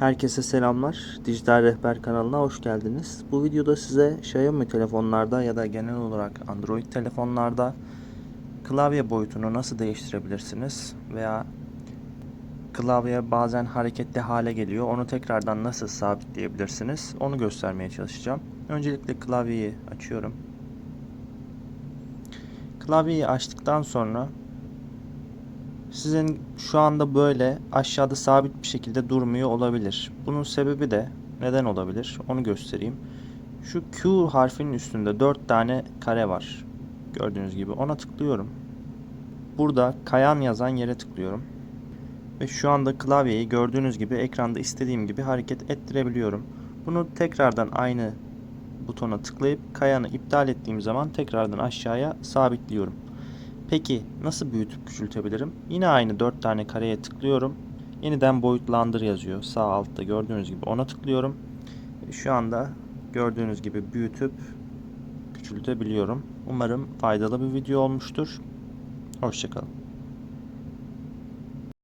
Herkese selamlar. Dijital Rehber kanalına hoş geldiniz. Bu videoda size Xiaomi telefonlarda ya da genel olarak Android telefonlarda klavye boyutunu nasıl değiştirebilirsiniz veya klavye bazen hareketli hale geliyor. Onu tekrardan nasıl sabitleyebilirsiniz? Onu göstermeye çalışacağım. Öncelikle klavyeyi açıyorum. Klavyeyi açtıktan sonra sizin şu anda böyle aşağıda sabit bir şekilde durmuyor olabilir. Bunun sebebi de neden olabilir? Onu göstereyim. Şu Q harfinin üstünde 4 tane kare var. Gördüğünüz gibi ona tıklıyorum. Burada kayan yazan yere tıklıyorum. Ve şu anda klavyeyi gördüğünüz gibi ekranda istediğim gibi hareket ettirebiliyorum. Bunu tekrardan aynı butona tıklayıp kayanı iptal ettiğim zaman tekrardan aşağıya sabitliyorum. Peki nasıl büyütüp küçültebilirim? Yine aynı 4 tane kareye tıklıyorum. Yeniden boyutlandır yazıyor. Sağ altta gördüğünüz gibi ona tıklıyorum. Şu anda gördüğünüz gibi büyütüp küçültebiliyorum. Umarım faydalı bir video olmuştur. Hoşçakalın.